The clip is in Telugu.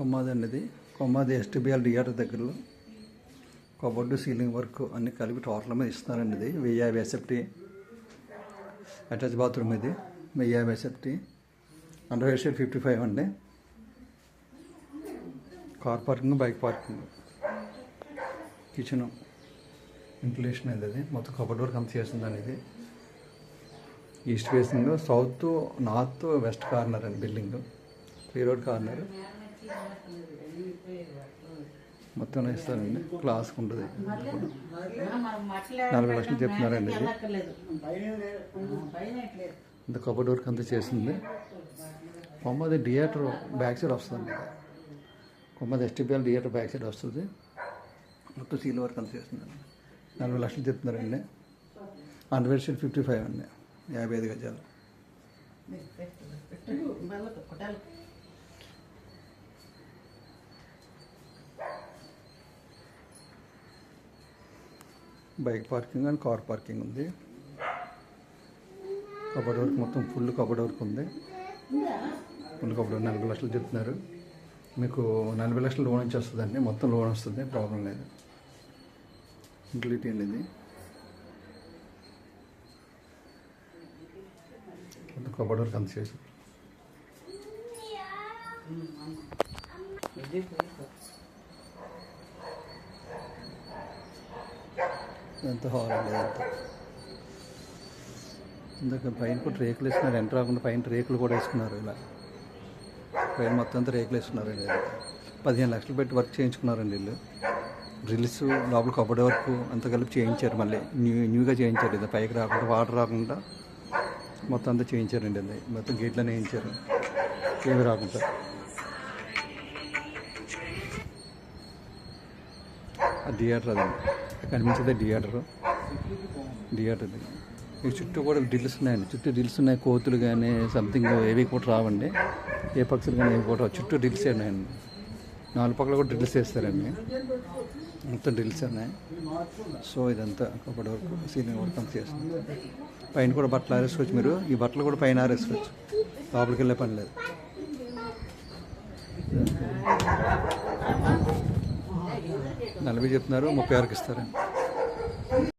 కొమ్మాది అనేది కొమ్మాది ఎస్టీబీఎల్ థియేటర్ దగ్గరలో. కబోర్డు సీలింగ్ వర్క్ అన్ని కలిపి టోటల్ మీద ఇస్తున్నారండి ఇది వెయ్యి యాభై అటాచ్ బాత్రూమ్ ఇది. వెయ్యి యాభై అండర్ హెడ్ ఫిఫ్టీ ఫైవ్ అండి. Car parking bike parking. Kitchen. Ventilation అనేది అది. మొత్తం కబోర్డ్ వర్క్ అంత చేసిందండి ఇది east facing south north west corner అండి బిల్డింగ్. Three road corner. మొత్తం ఇస్తారండి క్లాస్కి ఉంటుంది. నలభై లక్షలు చెప్తున్నారండి ఇంత కబోర్డ్ వర్క్ అంతా చేసింది కొమ్మది థియేటర్ బ్యాక్ సైడ్ వస్తుంది Kommadi STPL theatre back side వస్తుంది. మొత్తం సీల్ వర్క్ అంతా చేస్తుందండి నలభై లక్షలు చెప్తున్నారండి. హండ్రెడ్ షీట్ ఫిఫ్టీ ఫైవ్ అండి. యాభై ఐదు గజాలు. Bike parking and car parking ఉంది. కబడ్ వర్క్ మొత్తం ఫుల్ కబడ్ వర్క్ ఉంది. Full cupboard work. నలభై లక్షలు చెప్తున్నారు. మీకు నలభై లక్షలు లోన్ వచ్చేస్తుందండి మొత్తం లోన్ వస్తుంది. ప్రాబ్లం లేదు. ఇంక్లూట్ అండి ఇది కబడ్ వర్క్ అంత చేసి ఎంత హాల్ అండి ఇందాక పైన కూడా రేకులు వేసుకున్నారు ఎంటర్ రాకుండా పైన రేకులు కూడా వేసుకున్నారు ఇలా. పైన మొత్తం అంతా రేకులు వేసుకున్నారండి పదిహేను లక్షలు పెట్టి వర్క్ చేయించుకున్నారండి వీళ్ళు. డ్రిల్స్ లోపల కబడ్డీ వర్క్ అంత కలిపి చేయించారు మళ్ళీ. న్యూ న్యూగా చేయించారు ఇది పైకి రాకుండా వాటర్ రాకుండా మొత్తం అంతా చేయించారండి ఇది మొత్తం గేట్లనే వేయించారు. ఏమి రాకుండా. థియేటర్ అది. కనిపించేదే థియేటర్. థియేటర్ అది. ఈ చుట్టూ కూడా డిల్స్ ఉన్నాయండి. చుట్టూ డిల్స్ ఉన్నాయి కోతులు కానీ సంథింగ్ ఏవి కూడా రావండి. ఏ పక్షులు కానీ ఏవి కూడా చుట్టూ డిల్స్ ఉన్నాయండి. నాలుగు పక్కల కూడా డ్రిల్స్ వేస్తారండి. మొత్తం డ్రిల్స్ ఉన్నాయి. సో ఇదంతా ఒకటి వరకు సీలింగ్ వర్క్ అంతా చేస్తుంది పైన కూడా బట్టలు ఆరేసుకోవచ్చు మీరు. ఈ బట్టలు కూడా పైన ఆరేసుకోవచ్చు. లోపలికి వెళ్ళే పని లేదు. నలభై చెప్తున్నారు ముప్పై ఆరుకి ఇస్తారండి.